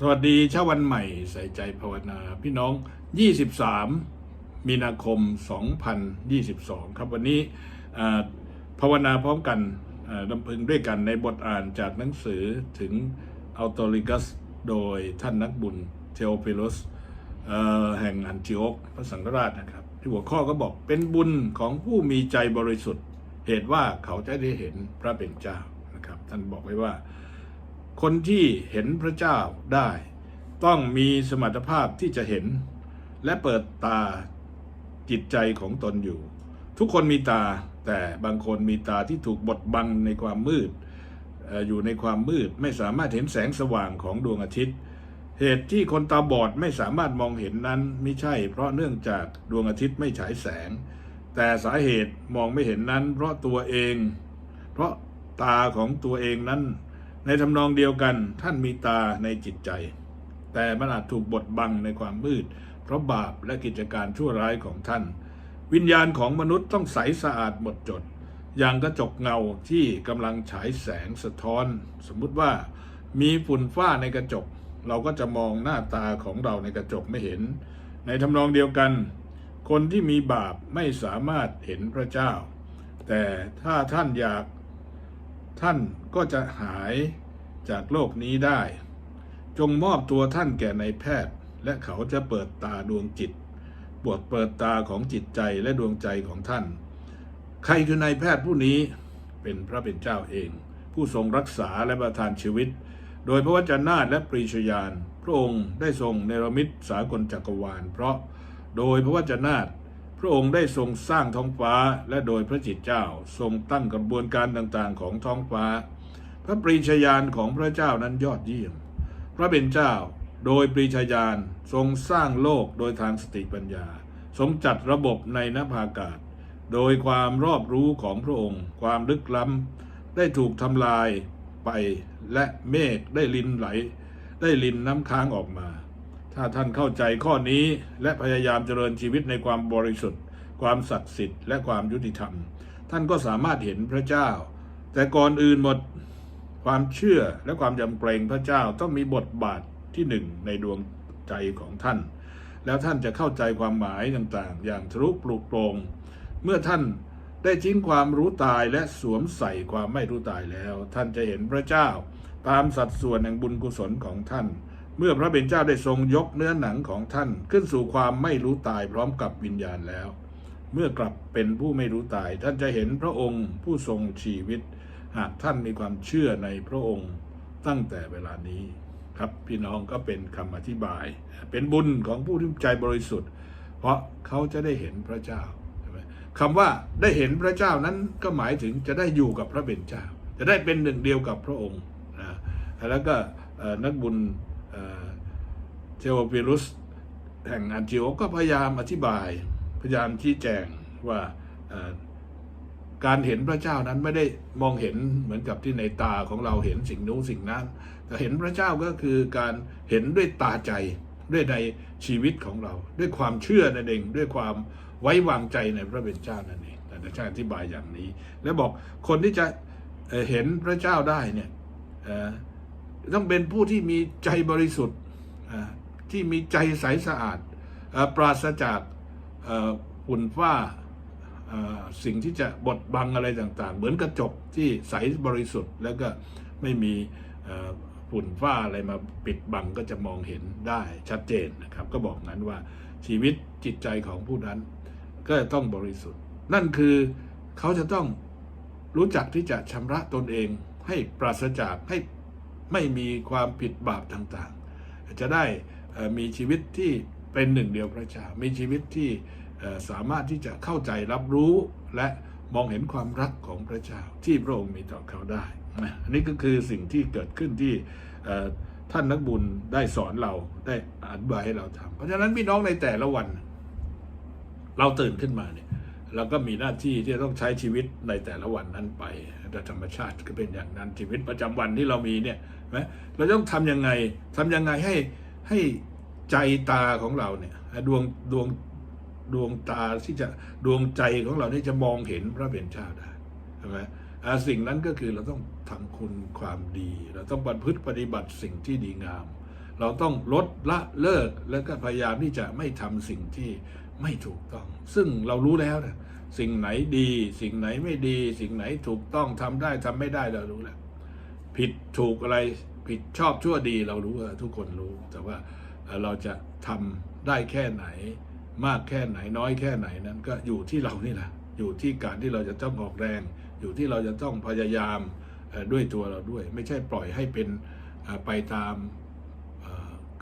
สวัสดีเช้าวันใหม่ใส่ใจภาวนา พี่น้อง 23 มีนาคม 2022 ครับวันนี้ภาวนาพร้อมกันอ่าดำพึงด้วยกันในบทอ่านจากหนังสือถึงอัลโตริกัสโดยท่านนักบุญเทโอฟิลุสแห่งอันติโอกพระสังฆราชนะครับ ที่หัวข้อก็บอกเป็นบุญของผู้มีใจบริสุทธิ์ เหตุว่าเขาจะได้เห็นพระเป็นเจ้านะครับ ท่านบอกไว้ว่า คนที่เห็นพระเจ้าได้ ต้องมีสมรรถภาพที่จะเห็น และเปิดตาจิตใจของตนอยู่ ทุกคนมีตาแต่บางคนมีตาที่ถูกบดบังในความมืด อยู่ในความมืดไม่สามารถเห็นแสงสว่างของดวงอาทิตย์ เหตุที่คนตาบอดไม่สามารถมองเห็นนั้นไม่ใช่ เพราะเนื่องจากดวงอาทิตย์ไม่ฉายแสง แต่สาเหตุมองไม่เห็นนั้น เพราะตัวเอง เพราะตาของตัวเองนั้น ในทำนองเดียวกันท่านมีตาในจิตใจ แต่มันอาจถูกบดบังในความมืด เพราะบาปและกิจการชั่วร้ายของท่าน วิญญาณของมนุษย์ต้องใสสะอาดหมดจด อย่างกระจกเงาที่กำลังฉายแสงสะท้อน สมมุติว่ามีฝุ่นฝ้าในกระจก เราก็จะมองหน้าตาของเราในกระจกไม่เห็น ในทำนองเดียวกัน คนที่มีบาปไม่สามารถเห็นพระเจ้า แต่ถ้าท่านอยาก ท่านก็จะหายจากโลกนี้ได้ จงมอบตัวท่านแก่ในแพทย์ และเขาจะเปิดตาดวงจิตบวดเปิดตาของจิตใจและดวงใจของท่าน ใครคือนายแพทย์ผู้นี้เป็นพระเป็นเจ้าเอง ผู้ทรงรักษาและประทานชีวิต โดยพระวจนะและปรีชญาณพระองค์ได้ทรงเนรมิตสากลจักรวาล เพราะโดยพระวจนะ พระองค์ได้ทรงสร้างท้องฟ้าและโดยพระจิตเจ้าทรงตั้งกระบวนการต่างๆของท้องฟ้า พระปรีชญาณของพระเจ้านั้นยอดเยี่ยม พระเป็นเจ้าโดยปรีชญาณทรงสร้างโลกโดยทางสติปัญญา ทรงจัดระบบในนภาอากาศ โดยความรอบรู้ของพระองค์ ความลึกล้ำได้ถูกทำลายไปและเมฆได้ลินไหล ได้ลินน้ำค้างออกมา ถ้าท่านเข้าใจข้อนี้และพยายามเจริญชีวิตในความบริสุทธิ์ ความศักดิ์สิทธิ์และความยุติธรรม ท่านก็สามารถเห็นพระเจ้า แต่ก่อนอื่นหมดความเชื่อและความยำเกรงพระเจ้าต้องมีบทบาทที่หนึ่งในดวงใจของท่าน แล้วท่านจะเข้าใจความหมายต่างๆ อย่างทะลุปลุกโปรงเมื่อท่านได้ทิ้งความรู้ตายและสวมใส่ความไม่รู้ตายแล้ว ท่านจะเห็นพระเจ้า ตามสัดส่วนแห่งบุญกุศลของท่าน เมื่อพระเป็นเจ้าได้ทรงยกเนื้อหนังของท่านขึ้นสู่ความไม่รู้ตายพร้อมกับวิญญาณแล้ว เมื่อกลับเป็นผู้ไม่รู้ตาย ท่านจะเห็นพระองค์ผู้ทรงชีวิต หากท่านมีความเชื่อในพระองค์ตั้งแต่เวลานี้ครับพี่น้องก็เป็นคำอธิบาย เป็นบุญของผู้ที่ใจบริสุทธิ์ เพราะเขาจะได้เห็นพระเจ้าคำว่าได้เห็นพระเจ้านั้นก็หมายถึงจะได้อยู่กับพระเป็นเจ้าจะได้เป็นหนึ่งเดียวกับพระองค์นะแล้วก็นักบุญ เทโอฟิลุสแห่งอันจิโอก็พยายามอธิบาย พยายามชี้แจงว่าการเห็นพระเจ้านั้นไม่ได้มองเห็นเหมือนกับที่ในตาของเราเห็นสิ่งนู้นสิ่งนั้น แต่เห็นพระเจ้าก็คือการเห็นด้วยตาใจด้วยในชีวิตของเรา ด้วยความเชื่อนั่นเองด้วยความไว้วางใจในพระเป็นเจ้านั่นเองแต่ท่านอธิบายอย่างนี้ แล้วบอกคนที่จะเห็นพระเจ้าได้เนี่ยต้องเป็นผู้ที่มีใจบริสุทธิ์ ที่มีใจใสสะอาดอปราศจากเอ่อฝุ่นฝ้าสิ่งที่จะบดบังอะไรต่างๆ เหมือนกระจกที่ใสบริสุทธิ์ แล้วก็ไม่มีฝุ่นฝ้าอะไรมาปิดบังก็จะมองเห็นได้ชัดเจนนะครับ ก็บอกนั้นว่าชีวิตจิตใจของผู้นั้น ก็ต้องบริสุทธิ์ นั่นคือเขาจะต้องรู้จักที่จะชำระตนเองให้ปราศจากให้ไม่มีความผิดบาปต่างๆ จะได้ มีชีวิตที่เป็นหนึ่งเดียวพระเจ้ามีชีวิตที่สามารถที่จะเข้าใจรับรู้และมองเห็นความรักของพระเจ้าที่พระองค์มีต่อเขาได้อันนี้ก็คือสิ่งที่เกิดขึ้นที่ท่านนักบุญได้สอนเราได้อธิบายให้เราทำเพราะฉะนั้นพี่น้องในแต่ละวัน เราตื่นขึ้นมาเนี่ยเราก็มีหน้าที่ที่จะต้องใช้ชีวิตในแต่ละวันนั้นไปโดยธรรมชาติก็เป็นอย่างนั้นชีวิตประจำวันที่เรามีเนี่ยนะเราต้องทำยังไงทำยังไงให้ ให้ใจตาของเราเนี่ยดวงดวงดวงตาที่จะดวงใจของเราที่ยจะมองเห็นพระเป็นเจ้าได้ใช่ไหมสิ่งนั้นก็คือเราต้องทำคุณความดี เราต้องบันพฤติปฏิบัติสิ่งที่ดีงาม เราต้องลดละเลิกแล้วก็พยายามที่จะไม่ทำสิ่งที่ไม่ถูกต้อง ซึ่งเรารู้แล้วนะสิ่งไหนดี สิ่งไหนไม่ดี สิ่งไหนถูกต้องทำได้ทำไม่ได้เรารู้แล้วผิดถูกอะไร ผิดชอบชั่วดีเรารู้ทุกคนรู้ แต่ว่าเราจะทำได้แค่ไหน มากแค่ไหนน้อยแค่ไหนนั้นก็อยู่ที่เรานี่แหละอยู่ที่การที่เราจะต้องออกแรง อยู่ที่เราจะต้องพยายามด้วยตัวเราด้วย ไม่ใช่ปล่อยให้เป็นไปตาม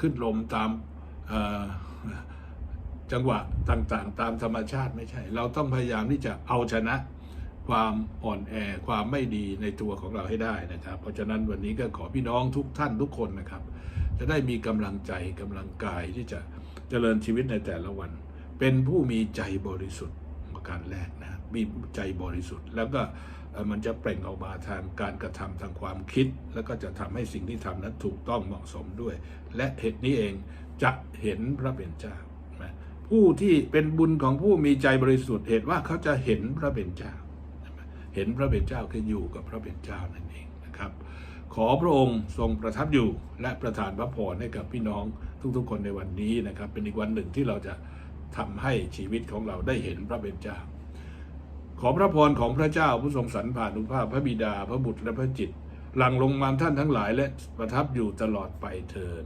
ขึ้นลมตามจังหวะต่างๆ ตามธรรมชาติไม่ใช่ เราต้องพยายามที่จะเอาชนะ ความอ่อนแอความไม่ดีในตัวของเราให้ได้นะครับ เพราะฉะนั้นวันนี้ก็ขอพี่น้องทุกท่านทุกคนนะครับ จะได้มีกำลังใจกำลังกายที่จะเจริญชีวิตในแต่ละวัน เป็นผู้มีใจบริสุทธิ์ประการแรกนะมีใจบริสุทธิ์ แล้วก็มันจะเปล่งออกมาทางการกระทำทางความคิด แล้วก็จะทำให้สิ่งที่ทำนั้นถูกต้องเหมาะสมด้วย และเหตุนี้เองจะเห็นพระเป็นเจ้าผู้ที่เป็นบุญของผู้มีใจบริสุทธิ์เหตุว่าเขาจะเห็นพระเป็นเจ้า เห็นพระเป็นเจ้าคืออยู่กับพระเป็นเจ้านั่นเองนะครับ ขอพระองค์ทรงประทับอยู่และประทานพระพรให้กับพี่น้องทุกๆ คนในวันนี้นะครับ เป็นอีกวันหนึ่งที่เราจะทำให้ชีวิตของเราได้เห็นพระเป็นเจ้า ขอพระพรของพระเจ้าผู้ทรงสรรผ่านุภาพพระบิดาพระบุตรและพระจิต หลั่งลงมาท่านทั้งหลายและประทับอยู่ตลอดไปเทิน